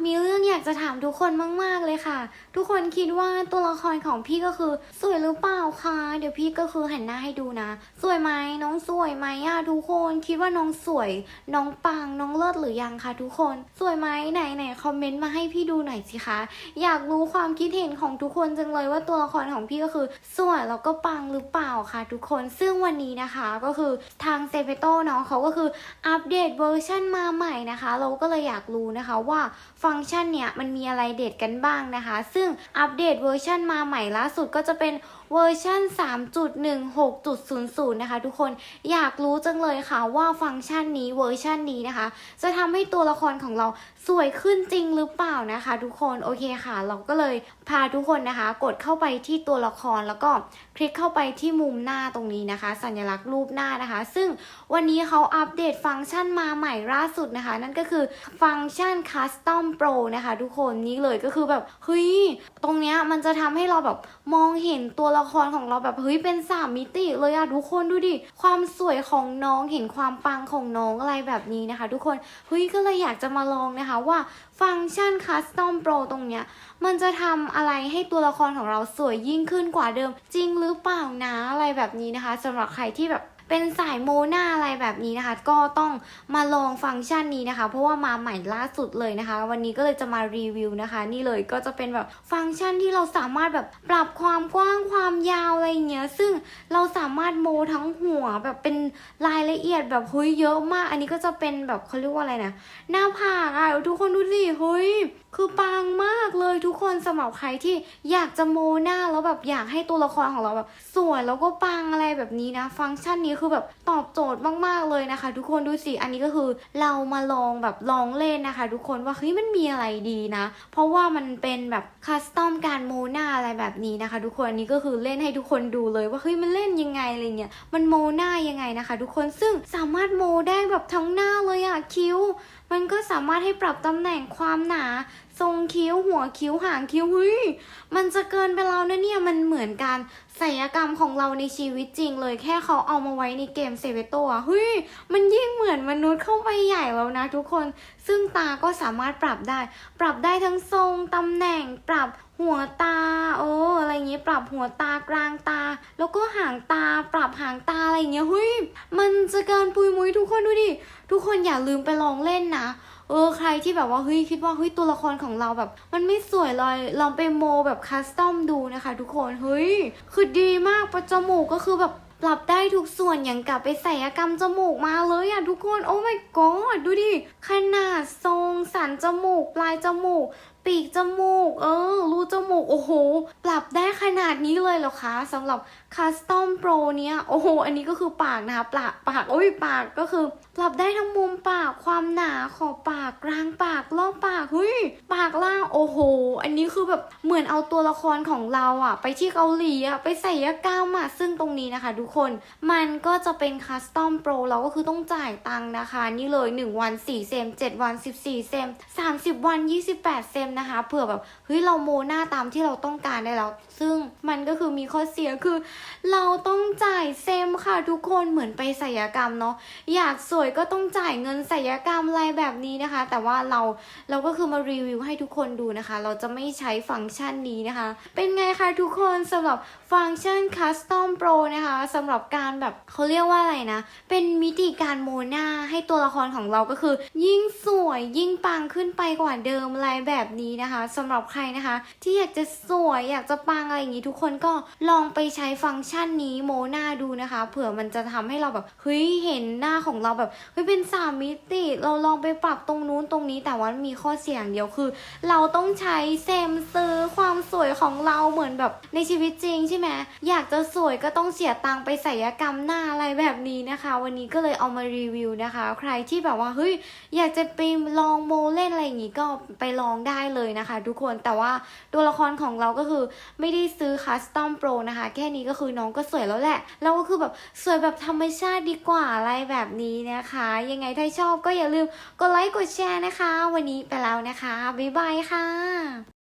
有事。ากจะถามทุกคนมาก ๆ เลยค่ะ ทุกคนคิดว่าตัวละครของพี่ก็คือ สวยหรือเปล่าคะ เดี๋ยวพี่ก็คือหันหน้าให้ดูนะ สวยไหมน้องสวยไหมอะทุกคนคิดว่าน้องสวย น้องปังน้องเลิศหรือยังคะทุกคน สวยไหมไหนไหนคอมเมนต์มาให้พี่ดูหน่อยสิคะ อยากรู้ความคิดเห็นของทุกคนจังเลยว่าตัวละครของพี่ก็คือ สวยแล้วก็ปังหรือเปล่าคะทุกคน ซึ่งวันนี้นะคะก็คือทางเซเปโตเนาะเขาก็คืออัปเดตเวอร์ชันมาใหม่นะคะ เราก็เลยอยากรู้นะคะว่าฟังก์ชันเนี่ยมันมีอะไรเด็ดกันบ้างนะคะ ซึ่งอัปเดตเวอร์ชันมาใหม่ล่าสุดก็จะเป็น เวอร์ชัน3.16.00 นะคะทุกคนอยากรู้จังเลยค่ะว่าฟังก์ชันนี้เวอร์ชันนี้นะคะ จะทำให้ตัวละครของเราสวยขึ้นจริงหรือเปล่านะคะ ทุกคนโอเคค่ะ เราก็เลยพาทุกคนนะคะ กดเข้าไปที่ตัวละครแล้วก็คลิกเข้าไปที่มุมหน้าตรงนี้นะคะ สัญลักษณ์รูปหน้านะคะ ซึ่งวันนี้เขาอัปเดตฟังก์ชันมาใหม่ล่าสุดนะคะ นั่นก็คือฟังก์ชัน Custom Pro นะคะ ทุกคนนี่เลยก็คือแบบเฮ้ยตรงเนี้ยมันจะทำให้เราแบบมองเห็นตัวละครของเราแบบเฮ้ยเป็นสามมิติเลยอะทุกคนดูดิ ความสวยของน้องเห็นความปังของน้องอะไรแบบนี้นะคะ ทุกคนเฮ้ยก็เลยอยากจะมาลองนะคะว่าฟังก์ชันคัสตอมโปรตรงเนี้ยมันจะทำอะไรให้ตัวละครของเราสวยยิ่งขึ้นกว่าเดิม จริงหรือเปล่านะอะไรแบบนี้นะคะสำหรับใครที่แบบ เป็นสายโมนาอะไรแบบนี้นะคะ ก็ต้องมาลองฟังก์ชันนี้นะคะ เพราะว่ามาใหม่ล่าสุดเลยนะคะ วันนี้ก็เลยจะมารีวิวนะคะ นี่เลยก็จะเป็นแบบฟังก์ชันที่เราสามารถแบบปรับความกว้างความยาวอะไรเงี้ย ซึ่งเราสามารถโมทั้งหัวแบบเป็นรายละเอียดแบบเฮ้ยเยอะมาก อันนี้ก็จะเป็นแบบเขาเรียกว่าอะไรนะหน้าผากอะทุกคนดูสิเฮ้ยคือปังมากเลยทุกคนสำหรับใครที่อยากจะโมหน้าแล้วแบบอยากให้ตัวละครของเราแบบสวยแล้วก็ปังอะไรแบบนี้นะ ฟังก์ชันนี้คือแบบตอบโจทย์มากๆเลยนะคะ ทุกคนดูสิอันนี้ก็คือเรามาลองแบบลองเล่นนะคะ ทุกคนว่าเฮ้ยมันมีอะไรดีนะ เพราะว่ามันเป็นแบบคัสตอมการโมนาอะไรแบบนี้นะคะ ทุกคนอันนี้ก็คือเล่นให้ทุกคนดูเลยว่าเฮ้ยมันเล่นยังไงอะไรเงี้ยมันโมนายังไงนะคะ ทุกคนซึ่งสามารถโมได้แบบทั้งหน้าเลยอะคิ้ว มันก็สามารถให้ปรับตำแหน่งความหนา ทรงคิ้วหัวคิ้วหางคิ้วเฮ้ยมันจะเกินไปแล้วนะเนี่ยมันเหมือนการศัลยกรรมของเราในชีวิตจริงเลยแค่เขาเอามาไว้ในเกมเซเวโตะเฮ้ยมันยิ่งเหมือนมนุษย์เข้าไปใหญ่แล้วนะทุกคน ซึ่งตาก็สามารถปรับได้ ปรับได้ทั้งทรงตำแหน่ง ปรับหัวตาเอออะไรเงี้ยปรับหัวตากลางตา แล้วก็หางตา ปรับหางตาอะไรเงี้ยเฮ้ยมันจะเกินปุยมุยทุกคนดูดิ ทุกคนอย่าลืมไปลองเล่นนะเออใครที่แบบว่าเฮ้ยคิดว่าเฮ้ยตัวละครของเราแบบ มันไม่สวยเลยลองไปโมแบบคัสตอมดูนะคะ ทุกคนเฮ้ยคือดีมากประจมูกก็คือแบบปรับได้ทุกส่วนอย่างกับไปใส่ยกรรมจมูกมาเลยอะทุกคนโอ้ my god ดูดิขนาดทรงสันจมูก ปลายจมูก ปีกจมูก เออ รูจมูก โอ้โห ปรับได้ขนาดนี้เลยเหรอคะสำหรับ Custom Pro เนี้ย โอ้โห อันนี้ก็คือปากนะคะปากปาก โอ้ย ปากก็คือ ปรับได้ทั้งมุมปาก ความหนา ขอบปาก กลางปาก รอบปาก เฮ้ย ปากล่าง โอ้โห อันนี้คือแบบ เหมือนเอาตัวละครของเราอะไปที่เกาหลีอะไปใส่ยกรรมอะซึ่งตรงนี้นะคะทุกคน มันก็จะเป็น Custom Pro เราก็คือต้องจ่ายตังค์นะคะ นี่เลย 1 วัน 4 เซม 7 วัน 14 เซม 30 วัน 28 เซมนะคะเผื่อแบบเฮ้ยเราโมหน้าตามที่เราต้องการได้แล้ว ซึ่งมันก็คือมีข้อเสียคือ เราต้องจ่ายเซ ค่ะทุกคนเหมือนไปศัลยกรรมเนาะอยากสวยก็ต้องจ่ายเงินศัลยกรรมอะไรแบบนี้นะคะ แต่ว่าเราเราก็คือมารีวิวให้ทุกคนดูนะคะ เราจะไม่ใช้ฟังก์ชันนี้นะคะ เป็นไงคะทุกคนสำหรับฟังก์ชัน Custom Pro นะคะสำหรับการแบบเขาเรียกว่าอะไรนะ เป็นมิติการโมหน้าให้ตัวละครของเราก็คือ ยิ่งสวยยิ่งปังขึ้นไปกว่าเดิมอะไรแบบนี้นะคะสำหรับใครนะคะ ที่อยากจะสวยอยากจะปังอะไรอย่างนี้ทุกคนก็ลองไปใช้ฟังก์ชันนี้โมหน้าดูนะคะเผื่อมันจะทำให้เราแบบเฮ้ยเห็นหน้าของเราแบบเฮ้ยเป็นสามมิติ เราลองไปปรับตรงนู้นตรงนี้แต่ว่ามีข้อเสียอย่างเดียวคือ เราต้องใช้เซมซื้อความสวยของเราเหมือนแบบในชีวิตจริงใช่ไหมอยากจะสวยก็ต้องเสียตังค์ไปศัลยกรรมหน้าอะไรแบบนี้นะคะ วันนี้ก็เลยเอามารีวิวนะคะ ใครที่แบบว่าเฮ้ยอยากจะไปลองโมเล่นอะไรอย่างงี้ก็ไปลองได้เลยนะคะ ทุกคนแต่ว่าตัวละครของเราก็คือไม่ได้ซื้อคัสตอมโปรนะคะ แค่นี้ก็คือน้องก็สวยแล้วแหละแล้วก็คือแบบสวยแบบธรรมชาติดีกว่าอะไรแบบนี้นะคะ ยังไงถ้าชอบก็อย่าลืมกดไลค์กดแชร์นะคะ วันนี้ไปแล้วนะคะ บ๊ายบายค่ะ